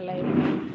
Like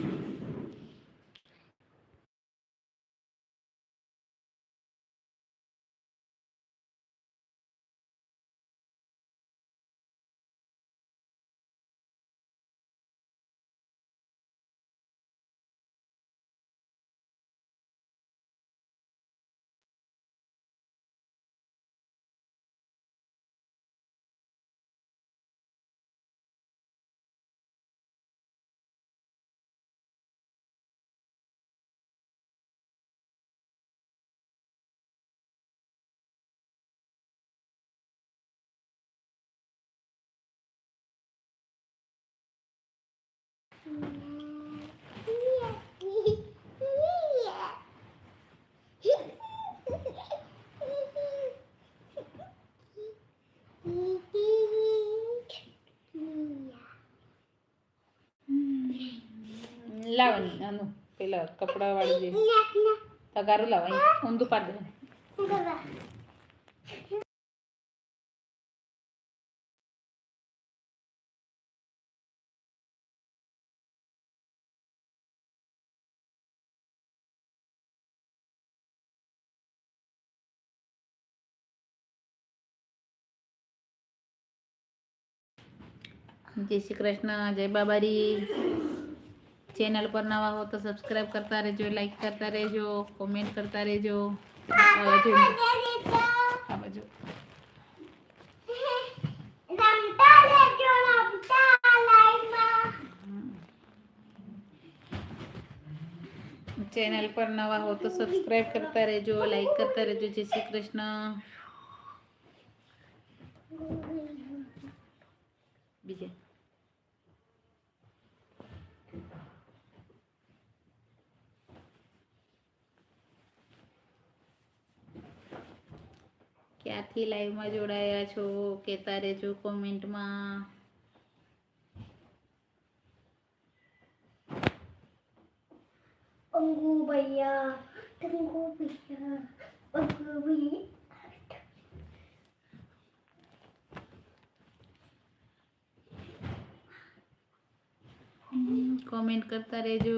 લાવવાની નાનું પેલા કપડા વાળી જે તગારું લાવ અહીં ઊંધું પાડી દે જય શ્રી કૃષ્ણ જય બાબારી ચેનલ પર નવા હો તો સબસ્ક્રાઇબ કરતા રહેજો લાઈક કરતા રહેજો કોમેન્ટ કરતા રહેજો આ બાજુ આ બાજુ ચેનલ પર નવા હો તો સબસ્ક્રાઇબ કરતા રહેજો લાઈક કરતા રહેજો જય શ્રી કૃષ્ણ સૌથી લાઈવમાં જોડાયા છો કહેતા રહેજો કોમેન્ટમાં અંગુ ભૈયા અંગુ ભૈયા અંગુ ભૈયા કોમેન્ટ કરતા રહેજો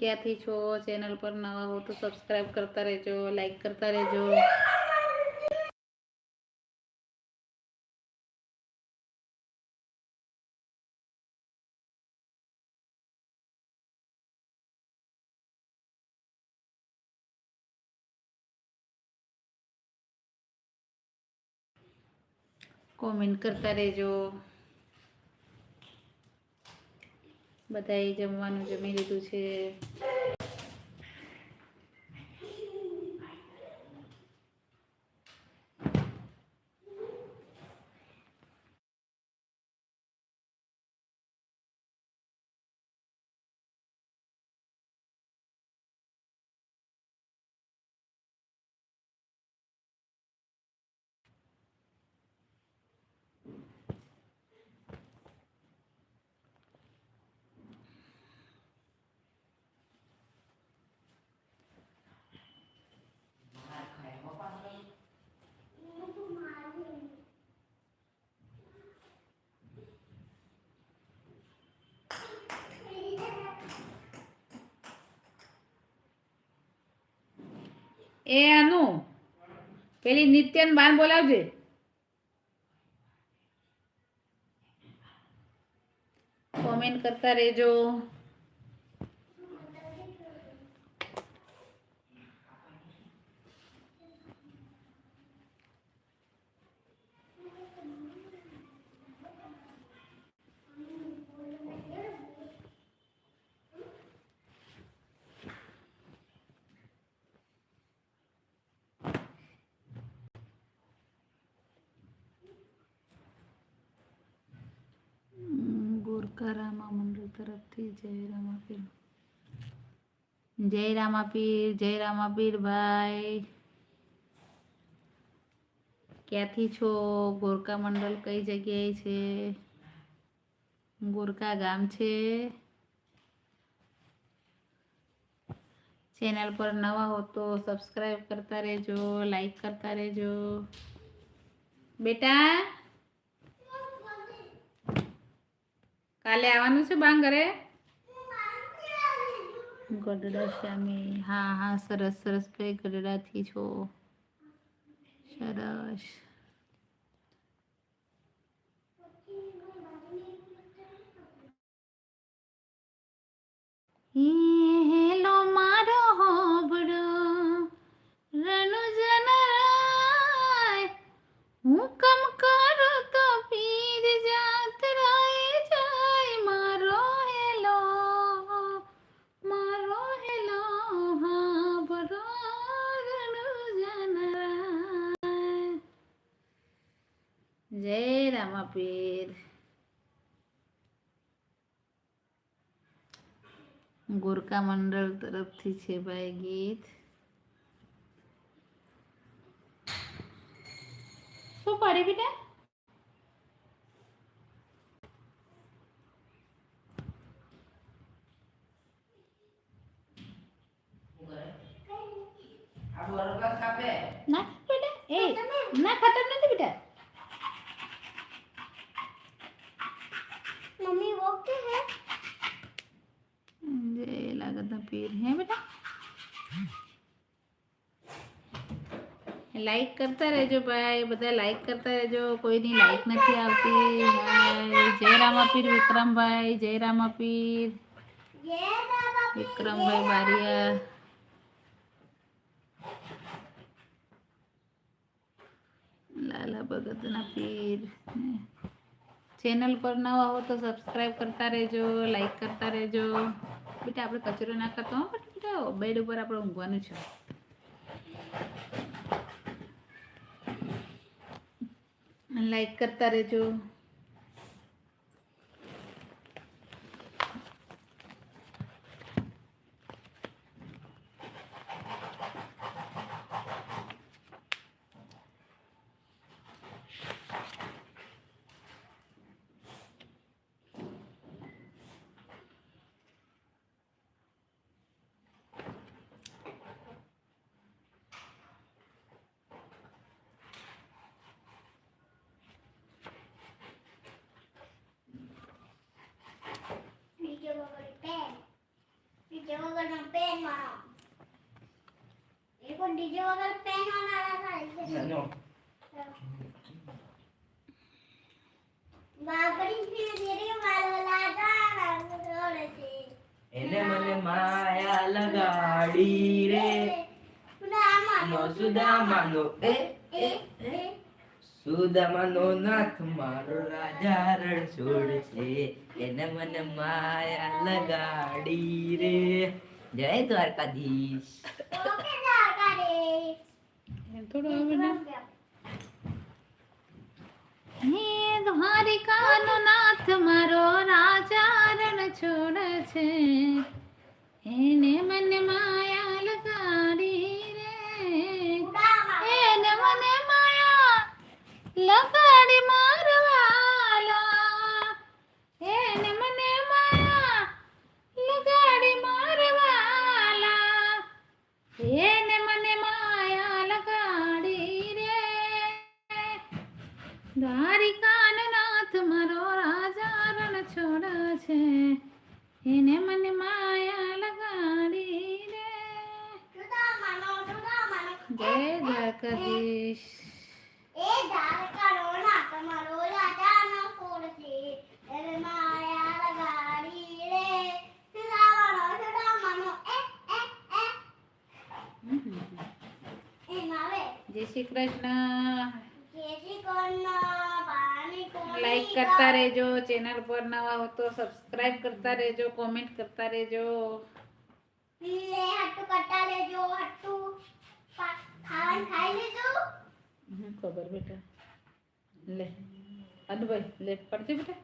ક્યાંથી છો ચેનલ પર નવા હો તો સબસ્ક્રાઇબ કરતા રહેજો લાઈક કરતા રહેજો કોમેન્ટ કરતા રહેજો બધાએ જમવાનું જમી લીધું છે. એ આનું પેલી નિત્યન બાન બોલાવજે. કોમેન્ટ કરતા રહેજો. હમ, રામા મંડળ તરફથી જય રામાપીર. જય રામાપીર જય રામાપીર ભાઈ. ક્યાંથી છો? ગોરકા મંડળ કઈ જગ્યાએ છે? ગોરખા ગામ છે? ચેનલ પર નવા હો તો સબસ્ક્રાઈબ કરતા રહેજો લાઈક કરતા રહેજો. બેટા કાલે આવવાનું છે બાંગરે ગઢડા શ્યામી. હા હા, સરસ સરસ ભાઈ ગઢડાથી છો. સરસ. હેલો ગોરકા મંડળ તરફથી છે ભાઈ ગીત. શું પાડી બેટા? લાગત પીર હે બેટા લાઈક કરતા રહેજો ભાઈ બધા લાઈક કરતા રહેજો કોઈની લાઈક નથી આવતી હાય જય રામાપીર વિક્રમભાઈ જય રામાપીર ये दादा વિક્રમભાઈ બારિયા લાલા ભગતના પીર ચેનલ પર નવા હો તો સબસ્ક્રાઈબ કરતા રહેજો લાઈક કરતા રહેજો બેટા આપણે કચરો ના કરતો હો બેટા બેટા બેડ ઉપર આપણે ઊંઘવાનું છે. લાઈક કરતા રહેજો. Video con il pen. Video con il pen, ma no. E con video con il pen non la no. એને મને માયા લગાડી રે સુદામાનો એ એ સુદામાનો નાથ મારો રાજા રણછોડ છે એને મન માયા લગાડી રે. જય દ્વારકાધીશ. દ્વારિકાનો નાથ મારો રાજા રણછોડ છે એને મને માયા લગાડી રે. એને મને லவ் அடி மாறுவ. શ્રી કૃષ્ણ. લાઈક કરતા રહેજો ચેનલ પર નવા હો તો સબસ્ક્રાઇબ કરતા રહેજો કોમેન્ટ કરતા રહેજો. લે ખાવાનું ખાઈ ખબર બેટા. લે અનુભાઈ લે પડજે બેટા.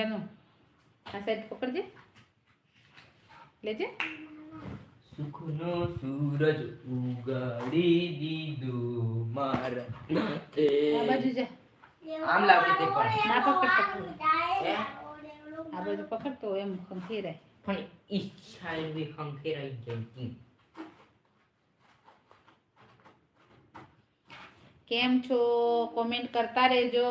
એનું આ સાઈડ પકડજે. લેજે. સુખનો સૂરજ ઉગાડી દીધો મારા નાથે. આ બાજુ જા આમ લાવજે તે પણ. ના પકડ પકડ હે? આ બાજુ પકડતો એમ ખંખેરાય પણ ઈચ્છા એવી ખંખેરાઈ ગઈ કેમ છો કોમેન્ટ કરતા રહેજો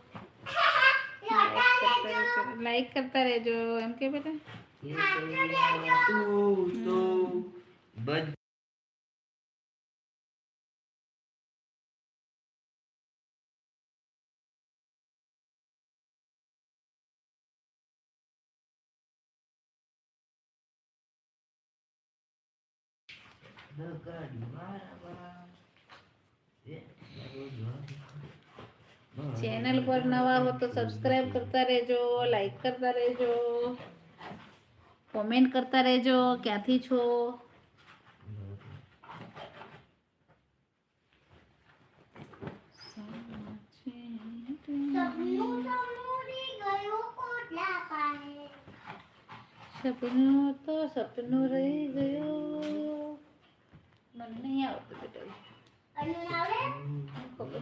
बच्चों लाइक करता रहे जो एम के बेटा। Look at बज The good ચેનલ પર નવા હો તો સબસ્ક્રાઇબ કરતા રહેજો લાઈક કરતા રહેજો કોમેન્ટ કરતા રહેજો ક્યાંથી છો? સપનું તો સપનું રહી ગયું. મને નહીં આવતું બેટા. ખબર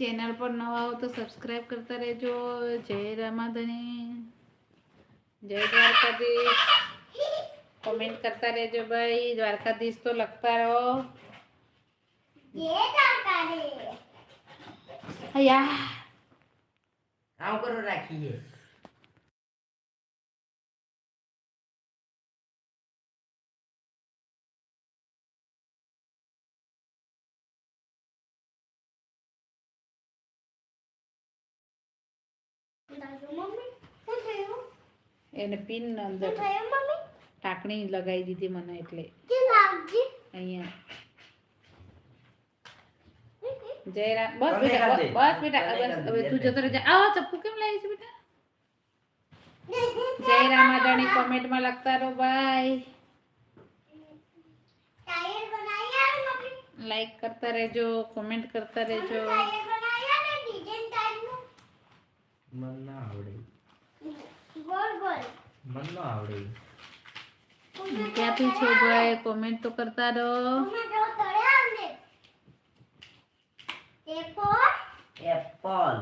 ચેનલ પર નવા હો તો સબસ્ક્રાઈબ કરતા રહેજો. જય રામાધની જય દ્વારકાધીશ. કોમેન્ટ કરતા રહેજો ભાઈ. દ્વારકાધીશ તો લખતા રહો. આમ કરો રાખીએ. એને પિન અંદર ટાંકણી લગાવી દીધી મને એટલે. અહીંયા. જય રામ. બસ બેટા બસ બેટા તને બસ કાઢ હવે તું જતો રહેજે. આવો ચપ્પુ કેમ લાવી છે બેટા? જય રામાધણી કોમેન્ટમાં લખતા રહો બાય. લાઈક કરતા રહેજો કોમેન્ટ કરતા રહેજો. મન ના આવડે ગોળ ગોળ મન ના આવડે ક્યાંથી છો ભાઈ કોમેન્ટ તો કરતા રહો મમ્મી જો તળે આવને A for apple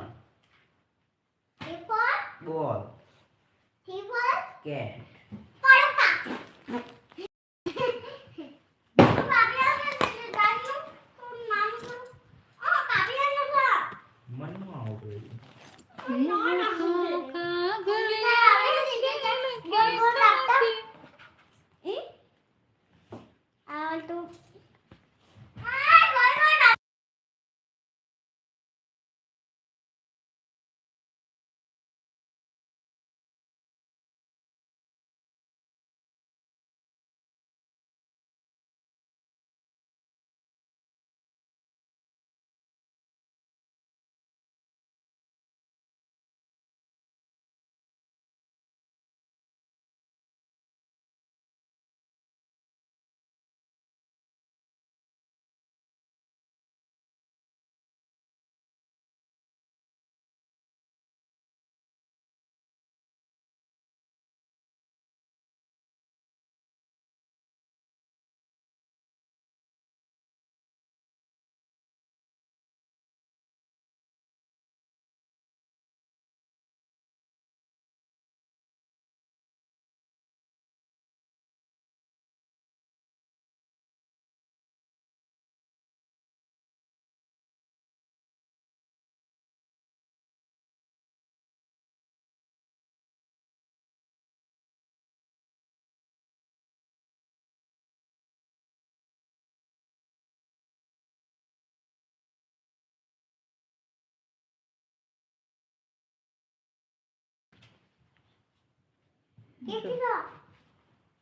A for ball C for cat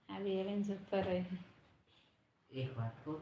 આવી આવીને જતો રહે. એક વાત કહું.